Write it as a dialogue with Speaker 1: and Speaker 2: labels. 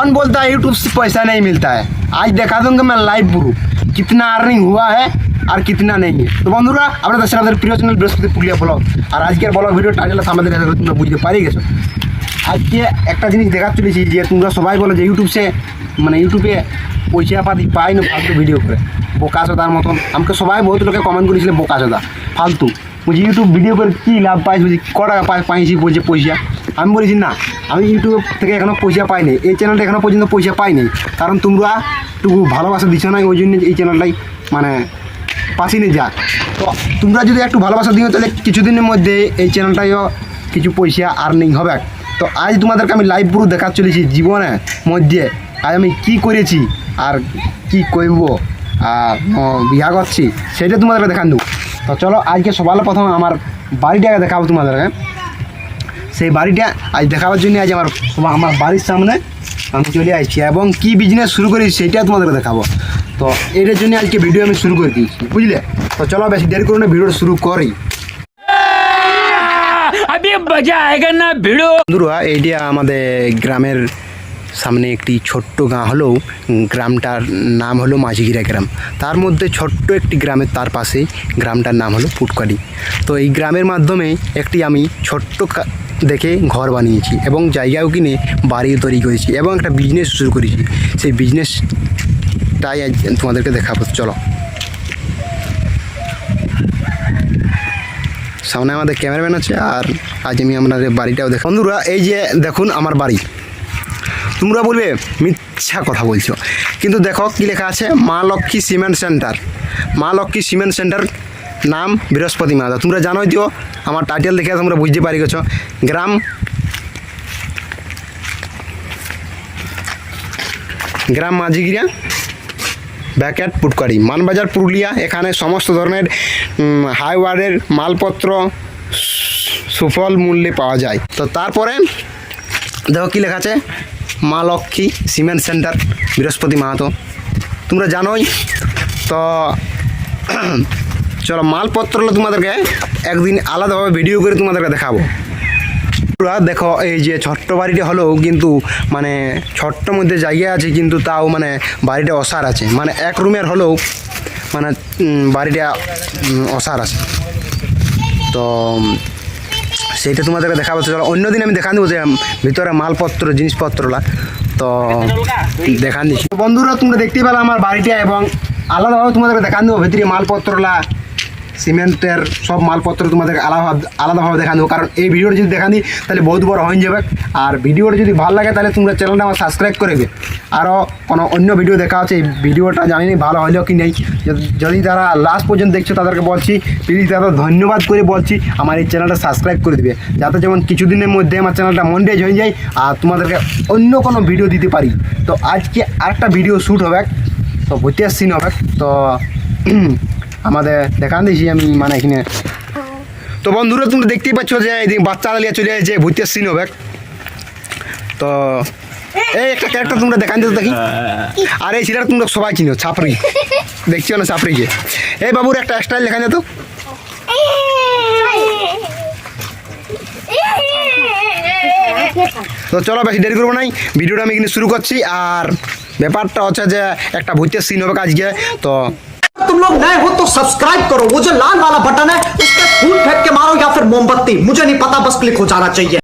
Speaker 1: कौन बोलता है यूट्यूब से पैसा नहीं मिलता है आज दिखा दूंगा मैं लाइव प्रूफ कितना अर्निंग हुआ है আর কিতনা নেই তো বন্ধুরা আমরা দেশের আমাদের প্রিয় চ্যানেল বৃহস্পতি পুরুলিয়া ব্লগ আর আজকের ব্লগ ভিডিও টাইটেল আমাদের কাছে তোমরা বুঝতে পারি গেছো আজকে একটা জিনিস দেখার চলেছি যে তোমরা সবাই বলো যে ইউটিউব সে মানে ইউটিউবে পয়সা পাতি পাই না ফালতু ভিডিও করে বোকা চোদার মতন আমাকে সবাই বহুত লোকে কমেন্ট করেছিল বোকা চোদা ফালতু বলছি ইউটিউব ভিডিও করে কী লাভ পাইছি বলছি ক টাকা পাই পাইছি বলছে পয়সা আমি বলেছি না, আমি ইউটিউব থেকে এখনও পয়সা পাইনি, এই চ্যানেলটা এখনও পর্যন্ত পয়সা পাইনি। কারণ তোমরা একটু ভালোবাসা দিচ্ছ না, ওই জন্য এই চ্যানেলটাই মানে পাশিনে যাক। তো তোমরা যদি একটু ভালোবাসা দিও, তাহলে কিছুদিনের মধ্যে এই চ্যানেলটাইও কিছু পয়সা আর্নিং হবে। তো আজ তোমাদেরকে আমি লাইভ পুরো দেখার চলেছি জীবনে, মধ্যে। আজ আমি কি করেছি আর কি করব, আর বিয়া করছি, সেটা তোমাদেরকে দেখান দেবো তো চলো, আজকে সবার প্রথম আমার বাড়িটাকে দেখাবো তোমাদেরকে। সেই বাড়িটা আজ দেখাবার জন্য আজ আমার আমার বাড়ির সামনে আমি চলে আসছি এবং কি বিজনেস শুরু করি সেটা তোমাদেরকে দেখাবো। তো এটার জন্য আজকে ভিডিও আমি শুরু করে দিয়েছি বুঝলে? তো চলো বেশি দেরি করে না ভিডিওটা শুরু করি। বন্ধুরা এইটা আমাদের গ্রামের সামনে একটি ছোট্ট গাঁ হলেও গ্রামটার নাম হলো মাঝিগিরা গ্রাম। তার মধ্যে ছোট্ট একটি গ্রামের তার পাশে গ্রামটার নাম হলো পুটকাড়ি তো এই গ্রামের মাধ্যমে একটি আমি ছোট্ট দেখে ঘর বানিয়েছি এবং জায়গাও কিনে বাড়িও তৈরি করেছি এবং একটা বিজনেস শুরু করেছি। সেই বিজনেসটাই আজ তোমাদেরকে দেখাবো। চলো। সামনে আমাদের ক্যামেরাম্যান আছে আর আজ আমি আপনাদের বাড়িটাও দেখ বন্ধুরা, এই যে দেখুন আমার বাড়ি। তোমরা বলবে, মিথ্যা কথা বলছো। কিন্তু দেখো কি লেখা আছে, মা লক্ষ্মী সিমেন্ট সেন্টার। মা লক্ষ্মী সিমেন্ট সেন্টার নাম বৃহস্পতি মাতা তোমরা জানোই দিও, আমার টাইটেল দেখে তোমরা বুঝতে পারি গেছো। গ্রাম গ্রাম মাঝিগিরা ব্যাকেট পুটকারি, মানবাজার পুরুলিয়া, এখানে সমস্ত ধরনের হাইওয়ারের মালপত্র সুফল মূল্যে পাওয়া যায়। তো তারপরে, দেখো কী লেখা আছে? মা লক্ষ্মী সিমেন্ট সেন্টার, বৃহস্পতি মাহাতো। তোমরা জানোই, তো চলো মালপত্রগুলো তোমাদেরকে একদিন আলাদাভাবে ভিডিও করে তোমাদেরকে দেখাবো। দেখো, এই যে ছোট্ট বাড়িটা হলেও কিন্তু মানে ছোট্ট মধ্যে জায়গা আছে, কিন্তু তাও মানে বাড়িটা অসার আছে। মানে এক রুমের হলেও মানে বাড়িটা অসার আছে। তো সেইটা তোমাদেরকে দেখাবো। চলো অন্যদিন আমি দেখান দেবো যে ভিতরে মালপত্র জিনিসপত্রলা তো, দেখান দিচ্ছি বন্ধুরা, তোমরা দেখতেই পেলে আমার বাড়িটা এবং আলাদাভাবে তোমাদেরকে দেখান দেবো, ভিতরে মালপত্রলা সিমেন্টের সব মালপত্র তোমাদেরকে আলাদা আলাদাভাবে দেখান কারণ এই ভিডিওটা যদি দেখান, তাহলে বহুত বড় হয়ে যাবে। আর ভিডিওটা যদি ভালো লাগে, তাহলে তোমরা চ্যানেলটা আমার সাবস্ক্রাইব করে দেবে। আরও কোনো অন্য ভিডিও দেখা আছে এই ভিডিওটা জানি না ভালো হলো কি নেই। যদি- তারা লাস্ট পর্যন্ত দেখছ, তাদেরকে বলছি প্লিজ তারা ধন্যবাদ করে বলছি, আমার এই চ্যানেলটা সাবস্ক্রাইব করে দিবে। যাতে যেমন কিছুদিনের মধ্যে আমার চ্যানেলটা মন্ডেজ হয়ে যায়, আর তোমাদেরকে অন্য কোনো ভিডিও দিতে পারি। তো আজকে আরেকটা ভিডিও শ্যুট হবে। তো ভূতের সিন হবে। তো আমাদের দেখান দিয়েছি আমি মানে এখানে। তো বন্ধুরা তুমি দেখতেই পাচ্ছ যে এদিকে বাচ্চা লিয়ে চলে যাচ্ছে ভূতের সিন হবে। তো এই একটা ক্যারেক্টার তোমরা দেখান দিতে দেখি আর এই সিরিয়াল তোমরা সবাই চিনো ছাপড়ি দেখছ না ছাপড়িকে? এই বাবুর একটা স্টাইল দেখান যেত তো চলো বেশি দেরি করব নাই ভিডিওটা আমি এখানে শুরু করছি। আর ব্যাপারটা হচ্ছে যে একটা ভূতের সিন হবে আজকে। তো
Speaker 2: तुम लोग नए हो तो सब्सक्राइब करो। वो जो लाल वाला बटन है, उस पर फूल फेंक के मारो या फिर मोमबत्ती। मुझे नहीं पता, बस क्लिक हो जाना चाहिए।